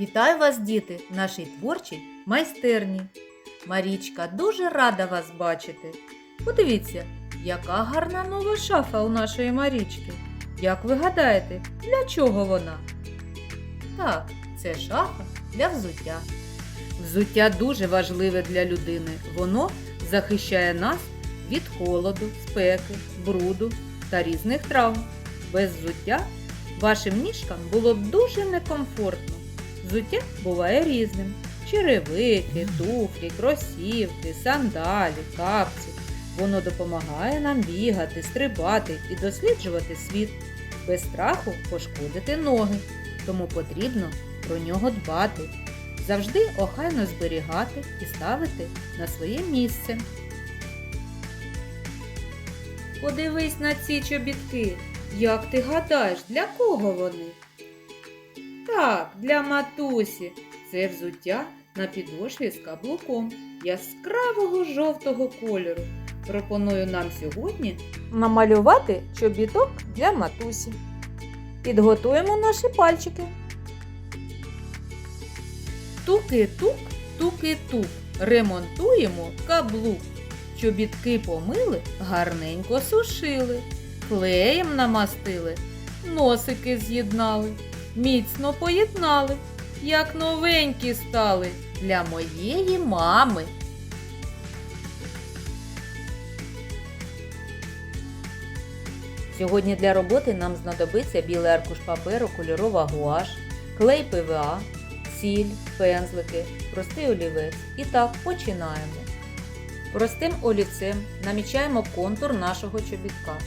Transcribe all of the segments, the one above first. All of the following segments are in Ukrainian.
Вітаю вас, діти, в нашій творчій майстерні. Марічка дуже рада вас бачити. Подивіться, яка гарна нова шафа у нашої Марічки. Як ви гадаєте, для чого вона? Так, це шафа для взуття. Взуття дуже важливе для людини. Воно захищає нас від холоду, спеки, бруду та різних травм. Без взуття вашим ніжкам було б дуже некомфортно. Взуття буває різним: черевики, туфлі, кросівки, сандалі, капці. Воно допомагає нам бігати, стрибати і досліджувати світ, без страху пошкодити ноги. Тому потрібно про нього дбати, завжди охайно зберігати і ставити на своє місце. Подивись на ці чобітки. Як ти гадаєш, для кого вони? Так, для матусі. Це взуття на підошві з каблуком яскравого жовтого кольору. Пропоную нам сьогодні намалювати чобіток для матусі. Підготуємо наші пальчики. Туки-тук, туки-тук. Ремонтуємо каблук. Чобітки помили, гарненько сушили, клеєм намастили, носики з'єднали, міцно поєднали, як новенькі стали для моєї мами. Сьогодні для роботи нам знадобиться білий аркуш паперу, кольорова гуаш, клей ПВА, сіль, пензлики, простий олівець. І так, починаємо. Простим олівцем намічаємо контур нашого чобітка.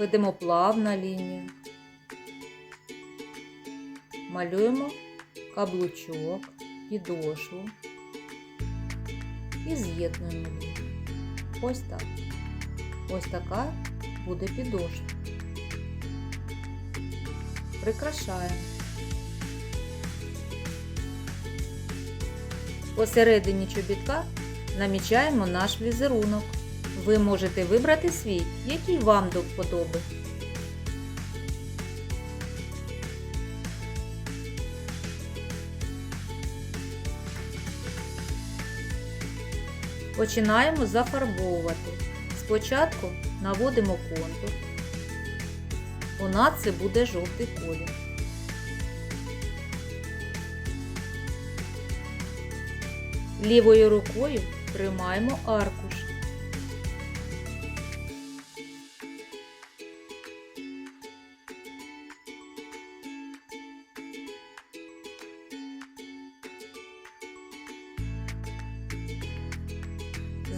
Ведемо плавна лінія. Малюємо каблучок, підошву і з'єднуємо лінію. Ось так. Ось така буде підошва. Прикрашаємо. Посередині чобітка намічаємо наш візерунок. Ви можете вибрати свій, який вам до вподоби. Починаємо зафарбовувати. Спочатку наводимо контур. У нас це буде жовтий колір. Лівою рукою тримаємо аркуш.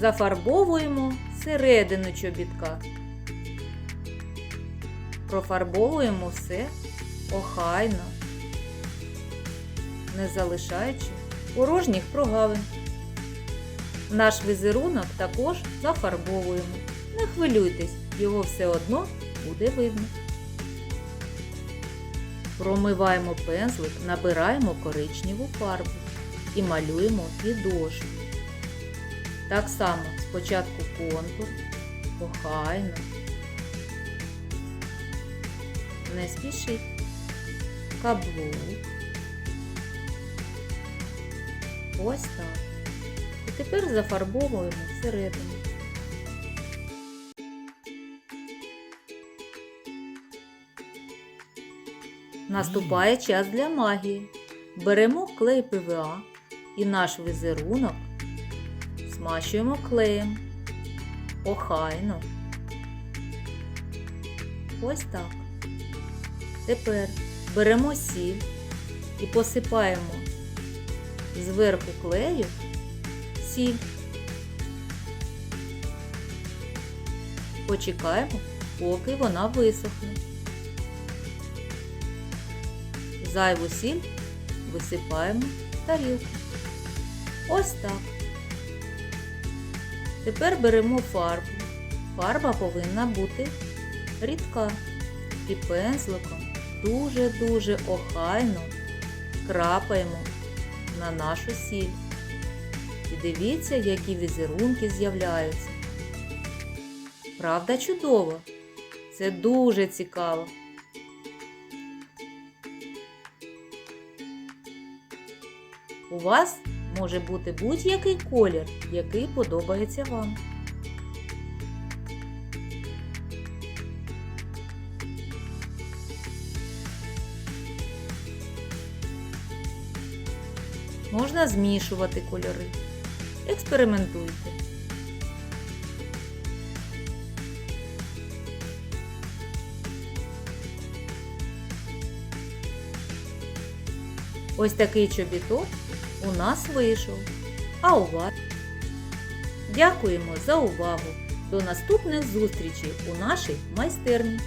Зафарбовуємо середину чобітка. Профарбовуємо все охайно, не залишаючи порожніх прогавин. Наш візерунок також зафарбовуємо. Не хвилюйтесь, його все одно буде видно. Промиваємо пензлик, набираємо коричневу фарбу і малюємо підошву. Так само спочатку контур, охайно. Не спішіть. Каблук. Ось так. І тепер зафарбовуємо всередину. Наступає час для магії. Беремо клей ПВА і наш візерунок змащуємо клеєм. Охайно. Ось так. Тепер беремо сіль і посипаємо зверху клею сіль. Почекаємо, поки вона висохне. Зайву сіль висипаємо в тарілку. Ось так. Тепер беремо фарбу. Фарба повинна бути рідка. І пензликом дуже-дуже охайно крапаємо на нашу сіль. І дивіться, які візерунки з'являються. Правда, чудово! Це дуже цікаво. У вас може бути будь-який колір, який подобається вам. Можна змішувати кольори. Експериментуйте. Ось такий чобіток у нас вийшов. А у вас? Дякуємо за увагу! До наступних зустрічей у нашій майстерні!